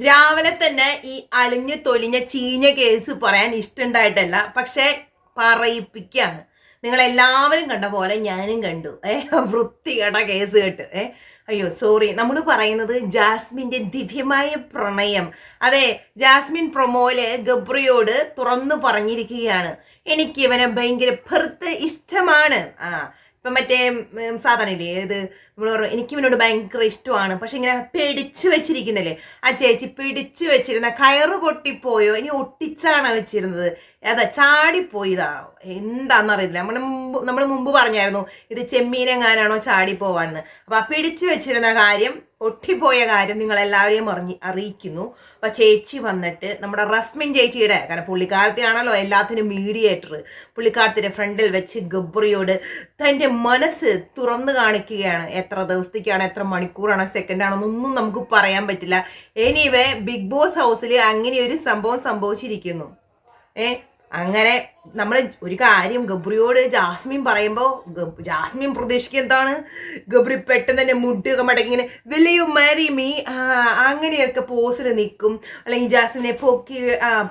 രാവിലെ തന്നെ ഈ അലിഞ്ഞു തൊലിഞ്ഞ ചീഞ്ഞ കേസ് പറയാൻ ഇഷ്ടമുണ്ടായിട്ടല്ല പക്ഷെ പറയിപ്പിക്കുകയാണ്. നിങ്ങളെല്ലാവരും കണ്ട പോലെ ഞാനും കണ്ടു. ഏ വൃത്തികെട്ട കേസ് കേട്ട്. ഏ അയ്യോ സോറി. നമ്മൾ പറയുന്നത് ജാസ്മിന്റെ ദിവ്യമായ പ്രണയം. അതെ ജാസ്മിൻ പ്രൊമോയിൽ ഗബ്രിയോട് തുറന്നു പറഞ്ഞിരിക്കുകയാണ്. എനിക്ക് ഇവനെ ഭയങ്കര ഭർത്ത് ഇഷ്ടമാണ്. ആ ഇപ്പൊ മറ്റേ സാധാരണ ഏത് നമ്മൾ പറഞ്ഞു എനിക്ക് ഇവനോട് ഭയങ്കര ഇഷ്ടമാണ്. പക്ഷെ ഇങ്ങനെ പിടിച്ചു വെച്ചിരിക്കുന്നല്ലേ? ആ ചേച്ചി പിടിച്ചു വെച്ചിരുന്ന കയറ് പൊട്ടിപ്പോയോ? ഇനി ഒട്ടിച്ചാണ് വെച്ചിരുന്നത്. അതാ ചാടിപ്പോയിതാണോ എന്താണെന്ന് അറിയത്തില്ല. നമ്മൾ നമ്മൾ മുമ്പ് പറഞ്ഞായിരുന്നു ഇത് ചെമ്മീനെങ്ങാനാണോ ചാടിപ്പോവാണെന്ന്. അപ്പം ആ പിടിച്ചു വെച്ചിരുന്ന കാര്യം ഒട്ടിപ്പോയ കാര്യം നിങ്ങളെല്ലാവരെയും എല്ലാവരെയും അറിയിക്കുന്നു. അപ്പോൾ ചേച്ചി വന്നിട്ട് നമ്മുടെ റസ്മിൻ ചേച്ചിയുടെ കാരണം പുള്ളിക്കാരത്തിയാണല്ലോ എല്ലാത്തിനും മീഡിയേറ്റർ പുള്ളിക്കാലത്തിന്റെ ഫ്രണ്ടിൽ വെച്ച് ഗബ്രിയോട് തന്റെ മനസ്സ് തുറന്നു കാണിക്കുകയാണ്. എത്ര ദിവസത്തേക്കാണ് എത്ര മണിക്കൂറാണ് സെക്കൻഡാണെന്നൊന്നും നമുക്ക് പറയാൻ പറ്റില്ല. എനിവേ ബിഗ് ബോസ് ഹൗസിൽ അങ്ങനെ ഒരു സംഭവം സംഭവിച്ചിരിക്കുന്നു. ഏ അങ്ങനെ നമ്മൾ ഒരു കാര്യം ഗബ്രിയോട് ജാസ്മിൻ പറയുമ്പോൾ ജാസ്മിൻ പ്രതീക്ഷിക്കുക എന്താണ്? ഗബ്രി പെട്ടെന്ന് തന്നെ മുട്ടൊക്കെ മടക്കി ഇങ്ങനെ വിൽ യു മാരി മീ അങ്ങനെയൊക്കെ പോസിൽ നിൽക്കും അല്ലെങ്കിൽ ജാസ്മിനെ പൊക്കി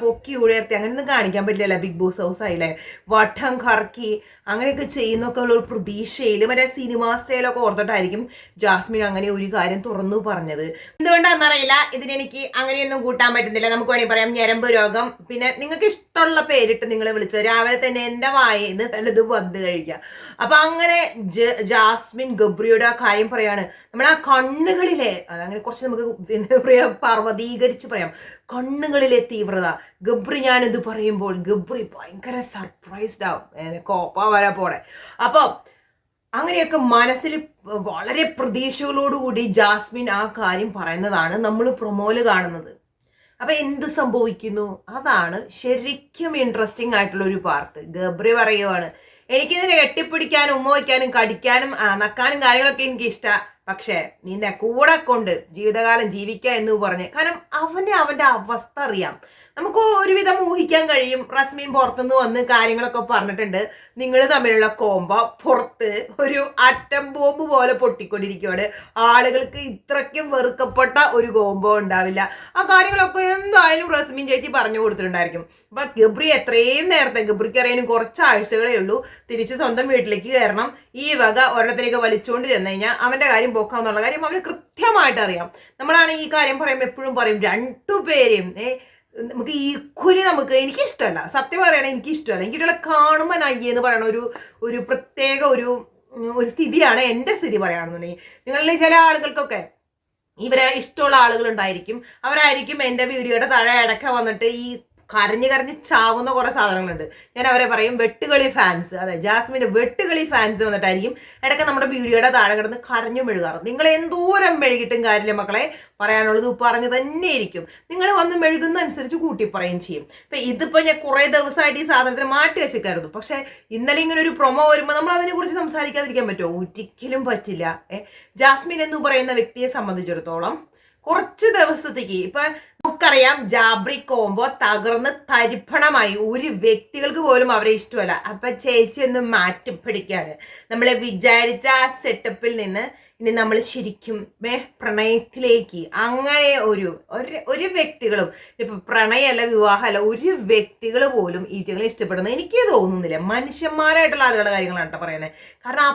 പൊക്കി ഉയർത്തി അങ്ങനെയൊന്നും കാണിക്കാൻ പറ്റില്ലല്ലോ ബിഗ് ബോസ് ഹൗസ് ആയില്ലേ? വട്ടം കറക്കി അങ്ങനെയൊക്കെ ചെയ്യുന്നൊക്കെ ഉള്ള ഒരു പ്രതീക്ഷയിൽ മറ്റേ സിനിമാ സ്റ്റൈലൊക്കെ ഓർത്തിട്ടായിരിക്കും ജാസ്മിൻ അങ്ങനെ ഒരു കാര്യം തുറന്നു പറഞ്ഞത്. എന്തുകൊണ്ടാണെന്നറിയില്ല ഇതിനെനിക്ക് അങ്ങനെയൊന്നും കൂട്ടാൻ പറ്റുന്നില്ല. നമുക്ക് വേണമെങ്കിൽ പറയാം ഞരമ്പ് രോഗം. പിന്നെ നിങ്ങൾക്ക് ഇഷ്ടമുള്ള പേരിട്ട് നിങ്ങൾ വിളിച്ചത് രാവിലെ തന്നെ എന്റെ നിന്ന് നല്ലത് വന്ന് കഴിക്കുക അപ്പൊ അങ്ങനെ ജാസ്മിൻ ഗബ്രിയുടെ ആ കാര്യം പറയാണ്. നമ്മൾ ആ കണ്ണുകളിലെ അതങ്ങനെ കുറച്ച് നമുക്ക് പറയാ പർവതീകരിച്ച് പറയാം. കണ്ണുകളിലെ തീവ്രത. ഗബ്രി ഞാനിത് പറയുമ്പോൾ ഗബ്രി ഭയങ്കര സർപ്രൈസ്ഡ് ആവും. കോപ്പ വരാ പോടെ അപ്പം അങ്ങനെയൊക്കെ മനസ്സിൽ വളരെ പ്രതീക്ഷകളോടുകൂടി ജാസ്മിൻ ആ കാര്യം പറയുന്നതാണ് നമ്മൾ പ്രൊമോൽ കാണുന്നത്. അപ്പൊ എന്ത് സംഭവിക്കുന്നു? അതാണ് ശരിക്കും ഇൻട്രസ്റ്റിംഗ് ആയിട്ടുള്ള ഒരു പാർട്ട് ഗബ്രി പറയുവാണ് എനിക്കിതിനെ കെട്ടിപ്പിടിക്കാനും ഉമ്മ വയ്ക്കാനും കടിക്കാനും നക്കാനും കാര്യങ്ങളൊക്കെ എനിക്ക് ഇഷ്ടമാണ് പക്ഷേ നിന്നെ കൂടെ കൊണ്ട് ജീവിതകാലം ജീവിക്കുക എന്ന് പറഞ്ഞ് കാരണം അവന് അവന്റെ അവസ്ഥ അറിയാം. നമുക്ക് ഒരുവിധം ഊഹിക്കാൻ കഴിയും. റസ്മീൻ പുറത്തുനിന്ന് വന്ന് കാര്യങ്ങളൊക്കെ പറഞ്ഞിട്ടുണ്ട്. നിങ്ങൾ തമ്മിലുള്ള കോമ്പ പുറത്ത് ഒരു അറ്റം ബോംബ് പോലെ പൊട്ടിക്കൊണ്ടിരിക്കുകയാണ് ആളുകൾക്ക് ഇത്രയ്ക്കും വെറുക്കപ്പെട്ട ഒരു കോമ്പോ ഉണ്ടാവില്ല. ആ കാര്യങ്ങളൊക്കെ എന്തായാലും റസ്മീൻ ചേച്ചി പറഞ്ഞു കൊടുത്തിട്ടുണ്ടായിരിക്കും. അപ്പൊ ഗബ്രി എത്രയും നേരത്തെ ഗബ്രിക്ക് അറിയാനും കുറച്ച് ആഴ്ചകളേ ഉള്ളൂ. തിരിച്ച് സ്വന്തം വീട്ടിലേക്ക് കയറണം. ഈ വക ഒരെണ്ണത്തിലേക്ക് വലിച്ചുകൊണ്ട് ചെന്ന് കഴിഞ്ഞാൽ അവന്റെ കാര്യം പോക്കാന്നുള്ള കാര്യം അവന് കൃത്യമായിട്ട് അറിയാം. നമ്മളാണ് ഈ കാര്യം പറയുമ്പോൾ എപ്പോഴും പറയും രണ്ടുപേരെയും ഏ നമുക്ക് ഈക്വലി നമുക്ക് എനിക്ക് ഇഷ്ടമല്ല സത്യം പറയുകയാണെങ്കിൽ എനിക്ക് ഇവിടെ കാണുമ്പോൾ നയ്യ എന്ന് പറയണ ഒരു ഒരു പ്രത്യേക ഒരു ഒരു സ്ഥിതിയാണ് എന്റെ സ്ഥിതി പറയുകയാണെന്നുണ്ടെങ്കിൽ നിങ്ങളിൽ ചില ആളുകൾക്കൊക്കെ ഇവരെ ഇഷ്ടമുള്ള ആളുകളുണ്ടായിരിക്കും. അവരായിരിക്കും എന്റെ വീഡിയോയുടെ താഴെ ഇടയ്ക്ക് വന്നിട്ട് ഈ കരഞ്ഞ് കരഞ്ഞ് ചാവുന്ന കുറെ സാധനങ്ങളുണ്ട്. ഞാൻ അവരെ പറയും വെട്ടുകളി ഫാൻസ് അതെ ജാസ്മിന്റെ വെട്ടുകളി ഫാൻസ് വന്നിട്ടായിരിക്കും ഇടയ്ക്ക് നമ്മുടെ വീഡിയോയുടെ താഴെ കിടന്ന് കരഞ്ഞു മെഴുകാറ്. നിങ്ങൾ എന്തോരം മെഴുകിട്ടും കാര്യമില്ല മക്കളെ. പറയാനുള്ളത് പറഞ്ഞു തന്നെ ഇരിക്കും നിങ്ങൾ വന്ന് മെഴുകുന്ന അനുസരിച്ച് കൂട്ടി പറയുകയും ചെയ്യും. ഇപ്പൊ ഇതിപ്പോ ഞാൻ കുറെ ദിവസമായിട്ട് ഈ സാധനത്തിന് മാറ്റി വെച്ചേക്കായിരുന്നു പക്ഷെ ഇന്നലെ ഇങ്ങനെ ഒരു പ്രൊമോ വരുമ്പോൾ നമ്മൾ അതിനെ കുറിച്ച് സംസാരിക്കാതിരിക്കാൻ പറ്റുമോ? ഒരിക്കലും പറ്റില്ല. ജാസ്മിൻ എന്ന് പറയുന്ന വ്യക്തിയെ സംബന്ധിച്ചിടത്തോളം കുറച്ച് ദിവസത്തേക്ക് ഇപ്പൊ നമുക്കറിയാം ജാബ്രി കോംബോ തകർന്ന് തരിപ്പണമായി. ഒരു വ്യക്തികൾക്ക് പോലും അവരെ ഇഷ്ടമല്ല. അപ്പൊ ചേച്ചി ഒന്ന് മാറ്റി പിടിക്കാണ്. നമ്മളെ വിചാരിച്ച ആ സെറ്റപ്പിൽ നിന്ന് ഇനി നമ്മൾ ശരിക്കും പ്രണയത്തിലേക്ക് അങ്ങനെ ഒരു ഒരു വ്യക്തികളും ഇപ്പൊ പ്രണയമല്ല വിവാഹമല്ല ഒരു വ്യക്തികൾ പോലും ഈറ്റകളെ ഇഷ്ടപ്പെടുന്നത് എനിക്ക് തോന്നുന്നില്ല. മനുഷ്യന്മാരായിട്ടുള്ള ആളുകളുടെ കാര്യങ്ങളാണ് കേട്ടോ പറയുന്നത്. കാരണം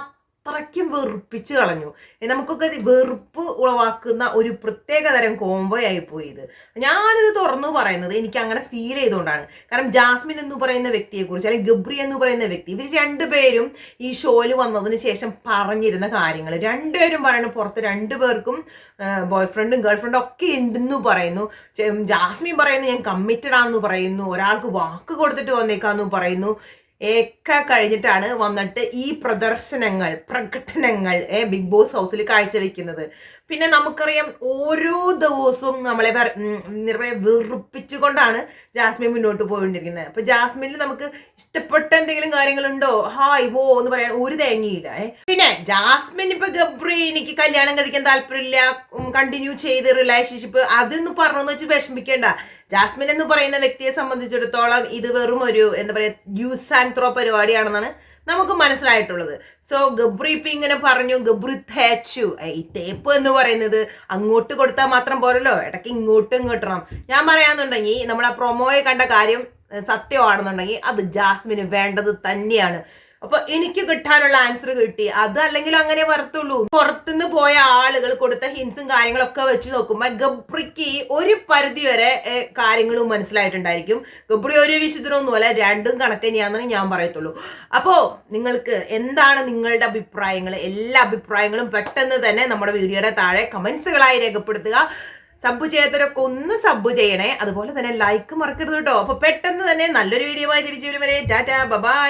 അത്രയ്ക്കും വെറുപ്പിച്ച് കളഞ്ഞു. നമുക്കൊക്കെ വെറുപ്പ് ഉളവാക്കുന്ന ഒരു പ്രത്യേക തരം കോംബോ ആയി ഇത് ഞാനിത് തുറന്നു പറയുന്നത് എനിക്ക് അങ്ങനെ ഫീൽ ചെയ്തുകൊണ്ടാണ്. കാരണം ജാസ്മിൻ എന്ന് പറയുന്ന വ്യക്തിയെ കുറിച്ച് അല്ലെങ്കിൽ ഗബ്രി എന്ന് പറയുന്ന വ്യക്തി ഇവർ രണ്ടുപേരും ഈ ഷോയിൽ വന്നതിന് ശേഷം പറഞ്ഞിരുന്ന കാര്യങ്ങൾ. രണ്ടുപേരും പറയുന്നു പുറത്ത് രണ്ടുപേർക്കും ബോയ് ഫ്രണ്ടും ഗേൾ ഫ്രണ്ടും ഒക്കെ ഉണ്ടെന്ന് പറയുന്നു. ജാസ്മിൻ പറയുന്നു ഞാൻ കമ്മിറ്റഡ് ആണെന്ന് പറയുന്നു. ഒരാൾക്ക് വാക്ക് കൊടുത്തിട്ട് വന്നേക്കാന്ന് പറയുന്നു. ഒക്കെ കഴിഞ്ഞിട്ടാണ് വന്നിട്ട് ഈ പ്രദർശനങ്ങൾ പ്രകടനങ്ങൾ ബിഗ് ബോസ് ഹൗസിൽ കാഴ്ചവെക്കുന്നത്. പിന്നെ നമുക്കറിയാം ഓരോ ദിവസവും നമ്മളെ നിറയെ വെറുപ്പിച്ചുകൊണ്ടാണ് ജാസ്മിൻ മുന്നോട്ട് പോയിക്കൊണ്ടിരിക്കുന്നത്. അപ്പൊ ജാസ്മിനിൽ നമുക്ക് ഇഷ്ടപ്പെട്ട എന്തെങ്കിലും കാര്യങ്ങളുണ്ടോ? ഹായ് വോ എന്ന് പറയാൻ ഒരു തേങ്ങയില്ല പിന്നെ ജാസ്മിൻ ഇപ്പൊ ഗബ്രി എനിക്ക് കല്യാണം കഴിക്കാൻ താല്പര്യമില്ല കണ്ടിന്യൂ ചെയ്ത് റിലേഷൻഷിപ്പ് അതൊന്നും പറഞ്ഞെന്ന് വെച്ച് വിഷമിക്കേണ്ട. ജാസ്മിൻ എന്ന് പറയുന്ന വ്യക്തിയെ സംബന്ധിച്ചിടത്തോളം ഇത് വെറും ഒരു എന്താ പറയാ യൂസ് ആൻഡ് ത്രോ പരിപാടിയാണെന്നാണ് നമുക്ക് മനസ്സിലായിട്ടുള്ളത്. സോ ഗബ്രി ഇപ്പം ഇങ്ങനെ പറഞ്ഞു ഗബ്രി തേച്ചു. ഈ തേപ്പ് എന്ന് പറയുന്നത് അങ്ങോട്ട് കൊടുത്താൽ മാത്രം പോരല്ലോ. ഇടയ്ക്ക് ഇങ്ങോട്ടും കിട്ടണം ഞാൻ പറയാന്നുണ്ടെങ്കിൽ നമ്മൾ ആ പ്രൊമോയെ കണ്ട കാര്യം സത്യമാണെന്നുണ്ടെങ്കിൽ അത് ജാസ്മിന് വേണ്ടത് തന്നെയാണ്. അപ്പൊ എനിക്ക് കിട്ടാനുള്ള ആൻസർ കിട്ടി. അത് അല്ലെങ്കിൽ അങ്ങനെ വരത്തുള്ളൂ. പുറത്തുനിന്ന് പോയ ആളുകൾ കൊടുത്ത ഹിൻസും കാര്യങ്ങളൊക്കെ വെച്ച് നോക്കുമ്പോൾ ഗബ്രിക്ക് ഒരു പരിധി വരെ കാര്യങ്ങളും മനസ്സിലായിട്ടുണ്ടായിരിക്കും. ഗബ്രി ഒരു വിശുദ്ധനൊന്നുമല്ല രണ്ടും കണക്ക് തന്നെയാണെന്ന് ഞാൻ പറയത്തുള്ളൂ. അപ്പോ നിങ്ങൾക്ക് എന്താണ് നിങ്ങളുടെ അഭിപ്രായങ്ങൾ? എല്ലാ അഭിപ്രായങ്ങളും പെട്ടെന്ന് തന്നെ നമ്മുടെ വീഡിയോയുടെ താഴെ കമന്റ്സുകളായി രേഖപ്പെടുത്തുക. സബ് ചെയ്യാത്തവരൊക്കെ ഒന്ന് സബ് ചെയ്യണേ. അതുപോലെ തന്നെ ലൈക്ക് മറക്കരുത് കേട്ടോ. അപ്പൊ പെട്ടെന്ന് തന്നെ നല്ലൊരു വീഡിയോ ആയി തിരിച്ചു വരും വരെ ടാറ്റാ ബബായ്.